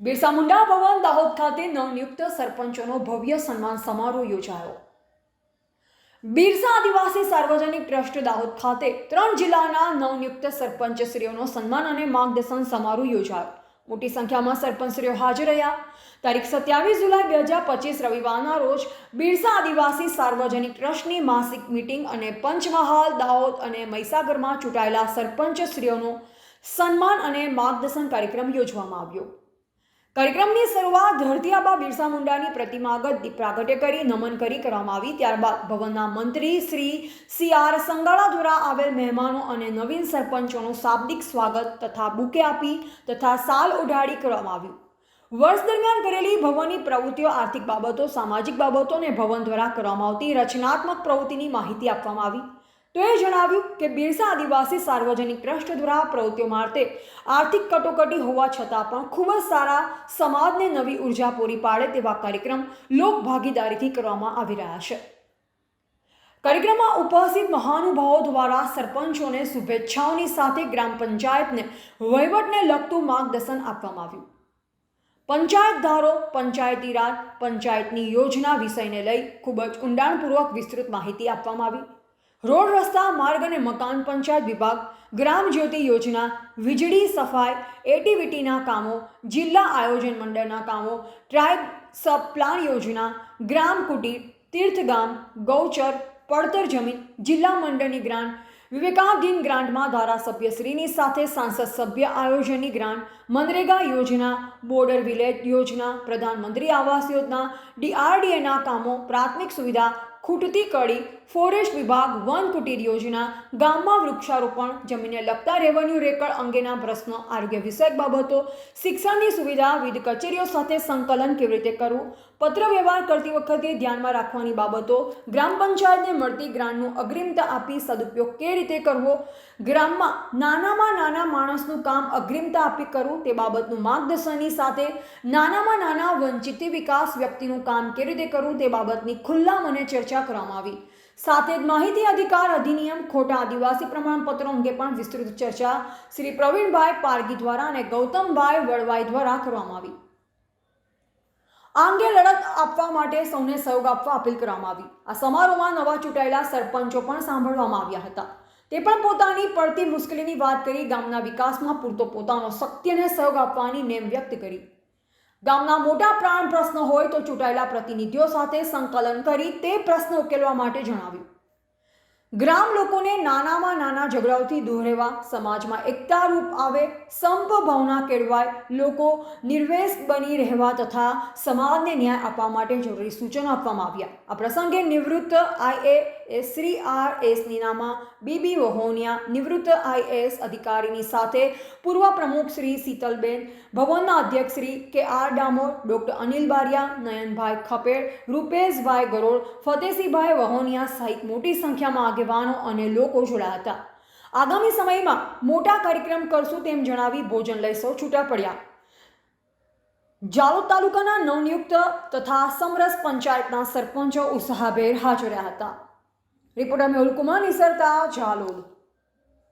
બિરસા મુંડા ભવન દાહોદ ખાતે નવનિયુક્ત સરપંચોનો ભવ્ય સન્માન સમારોહ યોજાયો. બિરસા આદિવાસી સાર્વજનિક ટ્રસ્ટ દાહોદ ખાતે ત્રણ જિલ્લાના નવનિયુક્ત સરપંચશ્રીઓનો સન્માન અને માર્ગદર્શન સમારોહ યોજાયો. મોટી સંખ્યામાં સરપંચશ્રીઓ હાજર રહ્યા. તારીખ સત્યાવીસ જુલાઈ બે હજાર પચીસ રવિવારના રોજ બિરસા આદિવાસી સાર્વજનિક ટ્રસ્ટની માસિક મિટિંગ અને પંચમહાલ દાહોદ અને મહીસાગરમાં ચૂંટાયેલા સરપંચશ્રીઓનો સન્માન અને માર્ગદર્શન કાર્યક્રમ યોજવામાં આવ્યો. કાર્યક્રમની શરૂઆત ધરતીઆબા બિરસા મુંડાની પ્રતિમા આગળ પ્રાગટ્ય કરી નમન કરી કરવામાં આવી. ત્યારબાદ ભવનના મંત્રી શ્રી સી આર સંગાળા દ્વારા આવેલ મહેમાનો અને નવીન સરપંચોનું શાબ્દિક સ્વાગત તથા બુકે આપી તથા સાલ ઉઢાડી કરવામાં આવ્યું. વર્ષ દરમિયાન કરેલી ભવનની પ્રવૃત્તિઓ, આર્થિક બાબતો, સામાજિક બાબતો અને ભવન દ્વારા કરવામાં આવતી રચનાત્મક પ્રવૃત્તિની માહિતી આપવામાં આવી. તો એ જણાવ્યું કે બિરસા આદિવાસી સાર્વજનિક ટ્રસ્ટ દ્વારા પ્રવૃત્તિઓ માટે આર્થિક કટોકટી હોવા છતાં પણ ખૂબ જ સારા સમાજને નવી ઊર્જા પૂરી પાડે તેવા કાર્યક્રમ લોકભાગીદારીથી કરવામાં આવી રહ્યા છે. કાર્યક્રમમાં ઉપસ્થિત મહાનુભાવો દ્વારા સરપંચોને શુભેચ્છાઓની સાથે ગ્રામ પંચાયતને વહીવટને લગતું માર્ગદર્શન આપવામાં આવ્યું. પંચાયત ધારો, પંચાયતી રાજ, પંચાયતની યોજના વિષયને લઈ ખૂબ જ ઊંડાણપૂર્વક વિસ્તૃત માહિતી આપવામાં આવી. રોડ રસ્તા, માર્ગ અને મકાન પંચાયત વિભાગ, ગ્રામ જ્યોતિ યોજના, વીજળી સફાઈ એટીવીટીના કામો, જિલ્લા આયોજન મંડળના કામો, ટ્રાઇબ સબ પ્લાન યોજના, ગ્રામ કુટીર તીર્થગામ, ગૌચર, પડતર જમીન, જિલ્લા મંડળની ગ્રાન્ટ, વિવેકાધીન ગ્રાન્ટમાં ધારાસભ્યશ્રીની સાથે સાંસદ સભ્ય આયોજનની ગ્રાન્ટ, મનરેગા યોજના, બોર્ડર વિલેજ યોજના, પ્રધાનમંત્રી આવાસ યોજના, ડીઆરડીએના કામો, પ્રાથમિક સુવિધા ખૂટતી કડી ફોરેસ્ટ વિભાગ વન કુટીર યોજના, ગામમાં વૃક્ષારોપણ જમીનને લગતા રેવન્યુ રેકર્ડ અંગેના પ્રશ્નો, આરોગ્ય વિષયક બાબતો, શિક્ષણની સુવિધા, વિવિધ કચેરીઓ સાથે સંકલન કેવી રીતે કરવું પત્ર વ્યવહાર કરતી વખતે ધ્યાનમાં રાખવાની બાબતો ગ્રામ પંચાયતને મળતી ગ્રાન્ટનું અગ્રિમતા આપી સદુપયોગ કેવી રીતે કરવો? ગ્રામમાં નાનામાં નાના માણસનું કામ અગ્રિમતા આપી કરવું તે બાબતનું માર્ગદર્શનની સાથે નાનામાં નાના વંચિત વિકાસ વ્યક્તિનું કામ કેવી રીતે કરવું તે બાબતની ખુલ્લા મને ચર્ચા કરવામાં આવી. સાથે જ માહિતી અધિકાર અધિનિયમ ખોટા આદિવાસી પ્રમાણપત્રો અંગે પણ વિસ્તૃત ચર્ચા શ્રી પ્રવીણભાઈ પારગી દ્વારા અને ગૌતમભાઈ વડવાઈ દ્વારા કરવામાં આવી. આ અંગે લડત આપવા માટે સૌને સહયોગ આપવા અપીલ કરવામાં આવી. આ સમારોહમાં નવા ચૂંટાયેલા સરપંચો પણ સાંભળવામાં આવ્યા હતા. તે પણ પોતાની પડતી મુશ્કેલીની વાત કરી ગામના વિકાસમાં પૂરતો પોતાનો શક્તિ અને સહયોગ આપવાની નેમ વ્યક્ત કરી. ગામના મોટા પ્રાણ પ્રશ્નો હોય તો ચૂંટાયેલા પ્રતિનિધિઓ સાથે સંકલન કરી તે પ્રશ્ન ઉકેલવા માટે જણાવ્યું. ગ્રામ લોકોને નાનામાં નાના ઝઘડાઓથી દૂર રહેવા, સમાજમાં એકતા રૂપ આવે, સંપ ભાવના કેળવાય, લોકો નિર્વેશ બની રહેવા તથા સમાજને ન્યાય આપવા માટે જરૂરી સૂચનો આપવામાં આવ્યા. આ પ્રસંગે નિવૃત્ત IAS Shri R S Ninama B B નિવૃત્ત આઈએએસ અધિકારીની સાથે પૂર્વ પ્રમુખ શ્રી શીતલબેન, ભવનના અધ્યક્ષ Shri K R Damor, doctor Anil Bariya, Nayanbhai Khaped Rupeshbhai Garol Fatesinhbhai Vahoniya સહિત મોટી સંખ્યામાં આગેવાનો અને લોકો જોડાયા હતા. આગામી સમયમાં મોટા કાર્યક્રમ કરશું તેમ જણાવી ભોજન લઈ સૌ છૂટા પડ્યા. જાલોદ તાલુકાના નવનિયુક્ત તથા સમરસ પંચાયતના સરપંચો ઉત્સાહભેર હાજર રહ્યા હતા. રિપોર્ટર મેહુલ કુમાર નિસરતા જાલોદ.